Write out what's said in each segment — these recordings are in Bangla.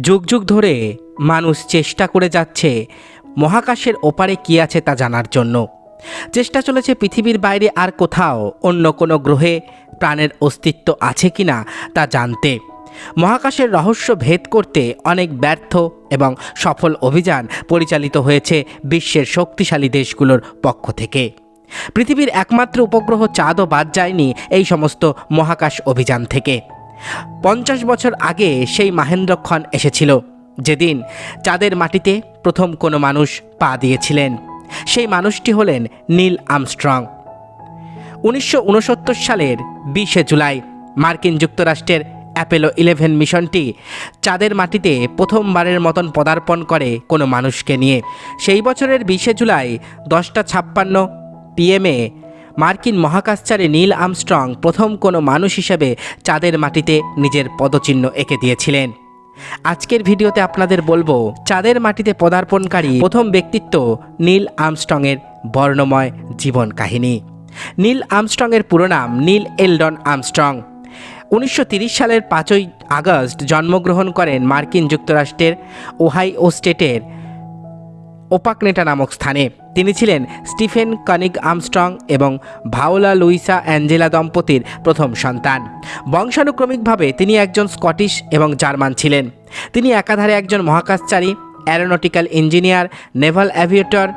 যুগ যুগ ধরে মানুষ চেষ্টা করে যাচ্ছে মহাকাশের ওপারে কী আছে তা জানার জন্য। চেষ্টা চলেছে পৃথিবীর বাইরে আর কোথাও অন্য কোনো গ্রহে প্রাণের অস্তিত্ব আছে কি না তা জানতে। মহাকাশের রহস্য ভেদ করতে অনেক ব্যর্থ এবং সফল অভিযান পরিচালিত হয়েছে বিশ্বের শক্তিশালী দেশগুলোর পক্ষ থেকে। পৃথিবীর একমাত্র উপগ্রহ চাঁদও বাদ যায়নি এই সমস্ত মহাকাশ অভিযান থেকে। পঞ্চাশ বছর আগে সেই মাহেন্দ্রক্ষণ এসেছিল, যেদিন চাঁদের মাটিতে প্রথম কোনো মানুষ পা দিয়েছিলেন। সেই মানুষটি হলেন নীল আমস্ট্রং। উনিশশো উনসত্তর সালের বিশে জুলাই মার্কিন যুক্তরাষ্ট্রের অ্যাপেলো ইলেভেন মিশনটি চাঁদের মাটিতে প্রথমবারের মতন পদার্পণ করে কোনো মানুষকে নিয়ে। সেই বছরের বিশে জুলাই দশটা ছাপ্পান্ন পিএমে মার্কিন মহাকাশচারী নীল আমস্ট্রং প্রথম কোনো মানুষ হিসেবে চাঁদের মাটিতে নিজের পদচিহ্ন এঁকে দিয়েছিলেন। আজকের ভিডিওতে আপনাদের বলব, চাঁদের মাটিতে পদার্পণকারী প্রথম ব্যক্তিত্ব নীল আমস্ট্রংয়ের বর্ণময় জীবন কাহিনী। নীল আমস্ট্রংয়ের পুরো নাম নীল এলডন আমস্ট্রং। উনিশশো সালের পাঁচই আগস্ট জন্মগ্রহণ করেন মার্কিন যুক্তরাষ্ট্রের ওহাইও স্টেটের ওপাকনেটা নামক স্থানে। তিনি ছিলেন স্টিফেন কানিক আমস্ট্রং এবং ভাওলা লুইসা অ্যাঞ্জেলা দম্পতির প্রথম সন্তান। বংশানুক্রমিকভাবে তিনি একজন স্কটিশ এবং জার্মান ছিলেন। তিনি একাধারে একজন মহাকাশচারী, aeronautical engineer, naval aviator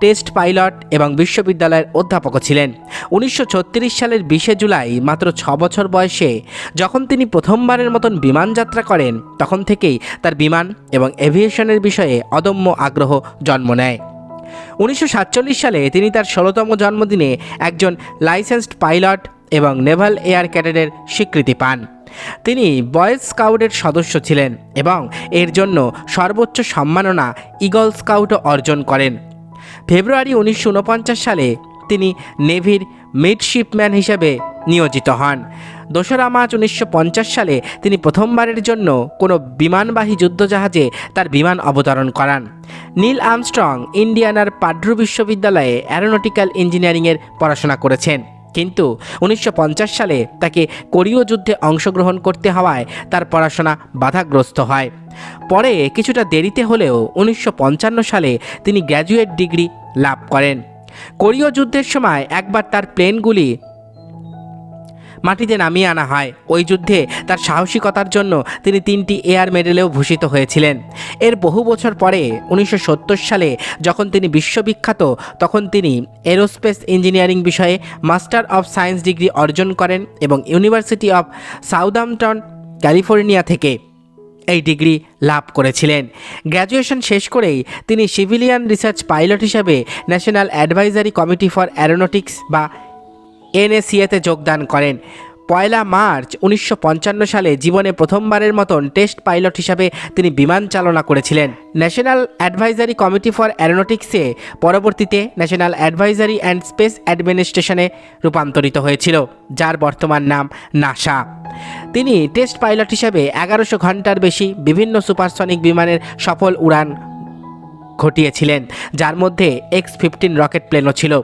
test pilot এবং বিশ্ববিদ্যালয়ের অধ্যাপকও ছিলেন। উনিশশো ছত্রিশ সালের বিশে জুলাই, মাত্র ছ বছর বয়সে যখন তিনি প্রথমবারের মতন বিমান যাত্রা করেন, তখন থেকেই তার বিমান এবং এভিয়েশনের বিষয়ে অদম্য আগ্রহ জন্ম নেয়। উনিশশো সাতচল্লিশ সালে তিনি তার ষোলোতম জন্মদিনে একজন লাইসেন্সড পাইলট এবং নেভাল এয়ার ক্যাডেটের স্বীকৃতি পান। তিনি বয়েজ স্কাউটের সদস্য ছিলেন এবং এর জন্য সর্বোচ্চ সম্মাননা ইগল স্কাউটও অর্জন করেন। ফেব্রুয়ারি উনিশশো ঊনপঞ্চাশ সালে তিনি নেভির মিডশিপম্যান হিসেবে নিয়োজিত হন। দোসরা মার্চ উনিশশো পঞ্চাশ সালে তিনি প্রথমবারের জন্য কোনো বিমানবাহী যুদ্ধজাহাজে তার বিমান অবতরণ করান। নীল আমস্ট্রং ইন্ডিয়ানার পাড্রু বিশ্ববিদ্যালয়ে অ্যারোনটিক্যাল ইঞ্জিনিয়ারিংয়ের পড়াশোনা করেছেন। কিন্তু উনিশশো পঞ্চাশ সালে তাকে কোরীয় যুদ্ধে অংশগ্রহণ করতে হওয়ায় তার পড়াশোনা বাধাগ্রস্ত হয়। পরে কিছুটা দেরিতে হলেও উনিশশো পঞ্চান্ন সালে তিনি গ্র্যাজুয়েট ডিগ্রি লাভ করেন। কোরীয় যুদ্ধের সময় একবার তার প্লেনগুলি মাটিতে নামিয়ে আনা হয়। ওই যুদ্ধে তার সাহসিকতার জন্য তিনি তিনটি এয়ার মেডেলেও ভূষিত হয়েছিলেন। এর বহু বছর পরে উনিশশো সত্তর সালে যখন তিনি বিশ্ববিখ্যাত, তখন তিনি এরোস্পেস ইঞ্জিনিয়ারিং বিষয়ে মাস্টার অফ সায়েন্স ডিগ্রি অর্জন করেন এবং ইউনিভার্সিটি অফ সাউদাম্পটন, ক্যালিফোর্নিয়া থেকে এই ডিগ্রি লাভ করেছিলেন। গ্র্যাজুয়েশন শেষ করেই তিনি সিভিলিয়ান রিসার্চ পাইলট হিসাবে national advisory committee for aeronautics বা এনএসিএতে যোগদান করেন। পয়লা মার্চ উনিশশো পঞ্চান্ন সালে জীবনে প্রথমবারের মতন টেস্ট পাইলট হিসাবে তিনি বিমান চালনা করেছিলেন। ন্যাশনাল অ্যাডভাইজারি কমিটি ফর অ্যারোনটিক্সে পরবর্তীতে ন্যাশনাল অ্যাডভাইজারি অ্যান্ড স্পেস অ্যাডমিনিস্ট্রেশনে রূপান্তরিত হয়েছিল, যার বর্তমান নাম নাসা। তিনি টেস্ট পাইলট হিসাবে এগারোশো ঘণ্টার বেশি বিভিন্ন সুপারসনিক বিমানের সফল উড়ান ঘটিয়েছিলেন, যার মধ্যে এক্স ফিফটিন রকেট প্লেনও ছিল।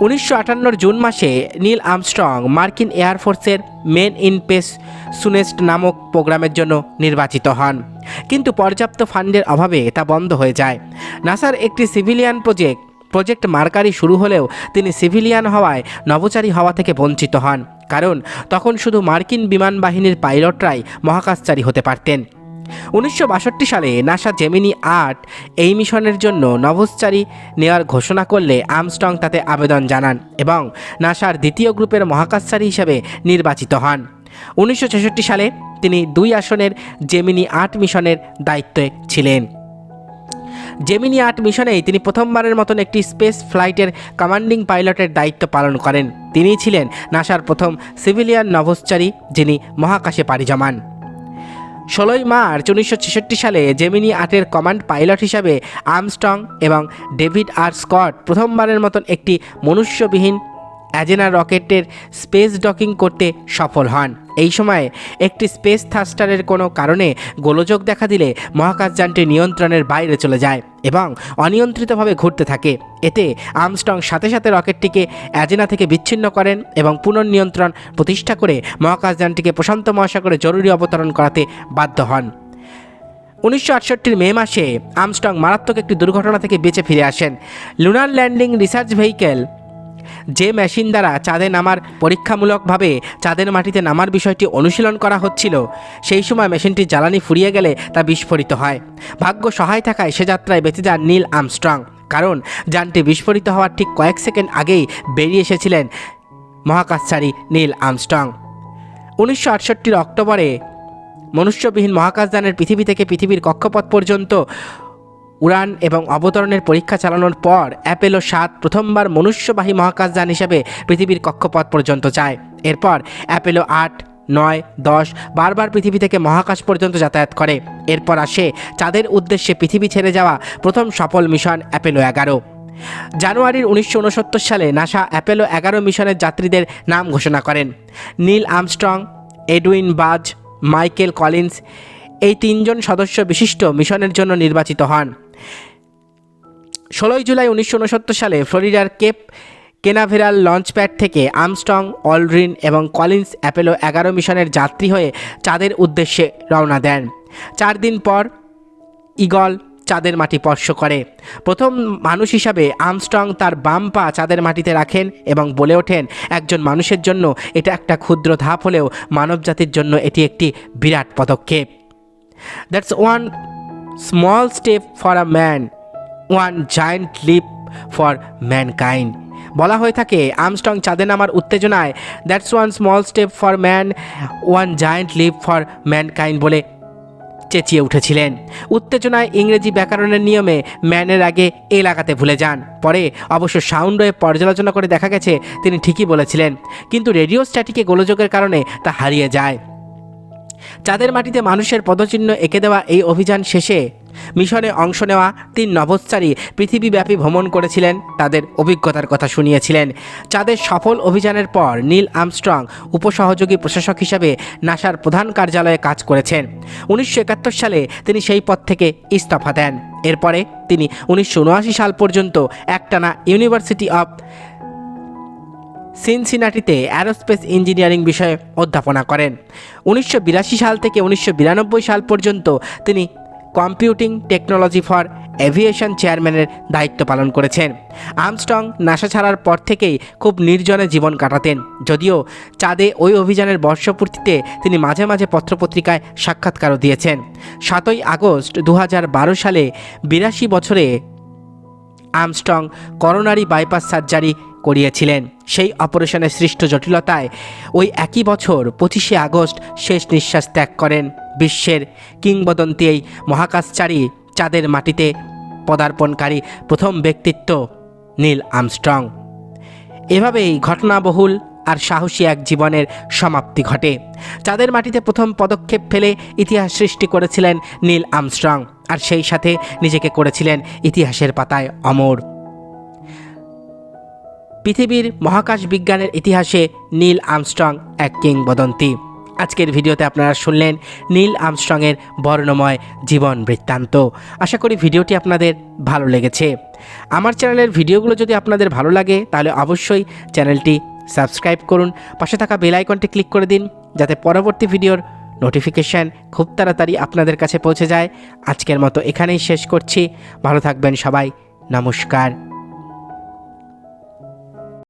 উনিশশো জুন মাসে নীল আমস্ট্রং মার্কিন এয়ারফোর্সের মেন ইন পেস সুনেস্ট নামক প্রোগ্রামের জন্য নির্বাচিত হন। কিন্তু পর্যাপ্ত ফান্ডের অভাবে তা বন্ধ হয়ে যায়। নাসার একটি সিভিলিয়ান প্রজেক্ট প্রজেক্ট মার্কারি শুরু হলেও তিনি সিভিলিয়ান হওয়ায় নভোচারী হওয়া থেকে বঞ্চিত হন। কারণ তখন শুধু মার্কিন বিমান বাহিনীর পাইলটরাই মহাকাশচারী হতে পারতেন। উনিশশো বাষট্টি সালে নাসা জেমিনি আট এই মিশনের জন্য নভোচারী নেওয়ার ঘোষণা করলে আমস্টং তাতে আবেদন জানান এবং নাসার দ্বিতীয় গ্রুপের মহাকাশচারী হিসেবে নির্বাচিত হন। উনিশশো ছেষট্টি সালে তিনি দুই আসনের জেমিনি আট মিশনের দায়িত্বে ছিলেন। জেমিনি আট মিশনেই তিনি প্রথমবারের মতন একটি স্পেস ফ্লাইটের কমান্ডিং পাইলটের দায়িত্ব পালন করেন। তিনিই ছিলেন নাসার প্রথম সিভিলিয়ান নভোচারী যিনি মহাকাশে পাড়ি জমান। ষোলোই মার্চ উনিশশো ছেষট্টি সালে জেমিনি আটের কমান্ড পাইলট হিসাবে আর্মস্টং এবং ডেভিড আর স্কট প্রথমবারের মতন একটি মনুষ্যবিহীন অ্যাজেনা রকেটের স্পেস ডকিং করতে সফল হন। এই সময়ে একটি স্পেস থাস্টারের কোনো কারণে গোলযোগ দেখা দিলে মহাকাশযানটি নিয়ন্ত্রণের বাইরে চলে যায় এবং অনিয়ন্ত্রিতভাবে ঘুরতে থাকে। এতে আর্মস্টং সাথে সাথে রকেটটিকে অ্যাজেনা থেকে বিচ্ছিন্ন করেন এবং পুনর্নিয়ন্ত্রণ প্রতিষ্ঠা করে মহাকাশযানটিকে প্রশান্ত মহাসাগরে জরুরি অবতরণ করাতে বাধ্য হন। উনিশশো আটষট্টির মে মাসে আমস্টং মারাত্মক একটি দুর্ঘটনা থেকে বেঁচে ফিরে আসেন। লুনার ল্যান্ডিং রিসার্চ ভেহিকেল যে মেশিন দ্বারা চাঁদে নামার পরীক্ষামূলকভাবে চাঁদের মাটিতে নামার বিষয়টি অনুশীলন করা হচ্ছিল, সেই সময় মেশিনটি জ্বালানি ফুরিয়ে গেলে তা বিস্ফোরিত হয়। ভাগ্য সহায় থাকায় সে যাত্রায় বেঁচে যান নীল আমস্ট্রং কারণ যানটি বিস্ফোরিত হওয়ার ঠিক কয়েক সেকেন্ড আগেই বেরিয়ে এসেছিলেন মহাকাশচারী নীল আমস্ট্রং উনিশশো আটষট্টির অক্টোবরে মনুষ্যবিহীন মহাকাশযানের পৃথিবী থেকে পৃথিবীর কক্ষপথ পর্যন্ত উড়ান এবং অবতরণের পরীক্ষা চালানোর পর অ্যাপেলো সাত প্রথমবার মনুষ্যবাহী মহাকাশযান হিসেবে পৃথিবীর কক্ষপথ পর্যন্ত যায়। এরপর অ্যাপেলো আট, নয়, দশ বারবার পৃথিবী থেকে মহাকাশ পর্যন্ত যাতায়াত করে। এরপর আসে চাঁদের উদ্দেশ্যে পৃথিবী ছেড়ে যাওয়া প্রথম সফল মিশন অ্যাপেলো এগারো। জানুয়ারির উনিশশো উনসত্তর সালে নাসা অ্যাপেলো এগারো মিশনের যাত্রীদের নাম ঘোষণা করেন। Neil Armstrong Edwin Buzz, Michael Collins এই তিনজন সদস্য বিশিষ্ট মিশনের জন্য নির্বাচিত হন। ষোলোই জুলাই উনিশশো উনসত্তর সালে ফ্লোরিডার কেপ কেনাভেরাল লঞ্চপ্যাড থেকে আমস্টং অলড্রিন এবং কলিন্স অ্যাপেলো এগারো মিশনের যাত্রী হয়ে চাঁদের উদ্দেশ্যে রওনা দেন। চার দিন পর ইগল চাঁদের মাটি স্পর্শ করে। প্রথম মানুষ হিসাবে আমস্ট্রং তার বাম পা চাঁদের মাটিতে রাখেন এবং বলে ওঠেন, একজন মানুষের জন্য এটা একটা ক্ষুদ্র ধাপ হলেও মানবজাতির জন্য এটি একটি বিরাট পদক্ষেপ। That's one small step for a man one giant leap for mankind বলা হয়ে থাকে আমস্টং চাঁদে নামার উত্তেজনায় that's one small step for man one giant leap for mankind বলে চেঁচিয়ে উঠেছিলেন। উত্তেজনায় ইংরেজি ব্যাকরণের নিয়মে ম্যানের আগে এ লাগাতে ভুলে যান। পরে অবশ্য সাউন্ড ওয়েভ পর্যালোচনা করে দেখা গেছে, তিনি ঠিকই বলেছিলেন। কিন্তু রেডিও স্ট্যাটিকে গোলযোগের কারণে তা হারিয়ে যায়। চাঁদের মাটিতে মানুষের পদচিহ্ন এঁকে দেওয়া এই অভিযান শেষে মিশনে অংশ নেওয়া তিন নভোচ্চারী পৃথিবীব্যাপী ভ্রমণ করেছিলেন, তাদের অভিজ্ঞতার কথা শুনিয়েছিলেন। চাঁদের সফল অভিযানের পর নীল আমস্ট্রং উপসহযোগী প্রশাসক হিসাবে নাসার প্রধান কার্যালয়ে কাজ করেছেন। উনিশশো একাত্তর সালে তিনি সেই পদ থেকে ইস্তফা দেন। এরপরে তিনি উনিশশো উনআশি সাল পর্যন্ত একটানা ইউনিভার্সিটি অব সিনসিনাটিতে অ্যারোস্পেস ইঞ্জিনিয়ারিং বিষয়ে অধ্যাপনা করেন। উনিশশো বিরাশি সাল থেকে উনিশশো বিরানব্বই সাল পর্যন্ত তিনি কম্পিউটিং টেকনোলজি ফর এভিয়েশন চেয়ারম্যানের দায়িত্ব পালন করেছেন। আমস্টং নাসা ছাড়ার পর থেকেই খুব নির্জনে জীবন কাটাতেন। যদিও চাঁদে ওই অভিযানের বর্ষপূর্তিতে তিনি মাঝে মাঝে পত্রপত্রিকায় সাক্ষাৎকারও দিয়েছেন। সাতই আগস্ট দু হাজার বারো সালে বিরাশি বছরে আমস্টং করোনারি বাইপাস সার্জারি করিয়েছিলেন। সেই অপারেশনের সৃষ্ট জটিলতায় ওই একই বছর পঁচিশে আগস্ট শেষ নিঃশ্বাস ত্যাগ করেন বিশ্বের কিংবদন্তি এই মহাকাশচারী চাঁদের মাটিতে পদার্পণকারী প্রথম ব্যক্তিত্ব নীল আমস্ট্রং। এভাবেই ঘটনাবহুল আর সাহসী এক জীবনের সমাপ্তি ঘটে। চাঁদের মাটিতে প্রথম পদক্ষেপ ফেলে ইতিহাস সৃষ্টি করেছিলেন নীল আমস্ট্রং, আর সেই সাথে নিজেকে করেছিলেন ইতিহাসের পাতায় অমর। পৃথিবীর মহাকাশ বিজ্ঞানের ইতিহাসে নীল আমস্ট্রং এক কিংবদন্তি। আজকের ভিডিওতে আপনারা শুনলেন নীল আমস্ট্রংয়ের বর্ণময় জীবন বৃত্তান্ত। আশা করি ভিডিওটি আপনাদের ভালো লেগেছে। আমার চ্যানেলের ভিডিওগুলো যদি আপনাদের ভালো লাগে, তাহলে অবশ্যই চ্যানেলটি সাবস্ক্রাইব করুন। পাশে থাকা বেল আইকনটি ক্লিক করে দিন, যাতে পরবর্তী ভিডিওর নোটিফিকেশান খুব তাড়াতাড়ি আপনাদের কাছে পৌঁছে যায়। আজকের মতো এখানেই শেষ করছি। ভালো থাকবেন সবাই। নমস্কার।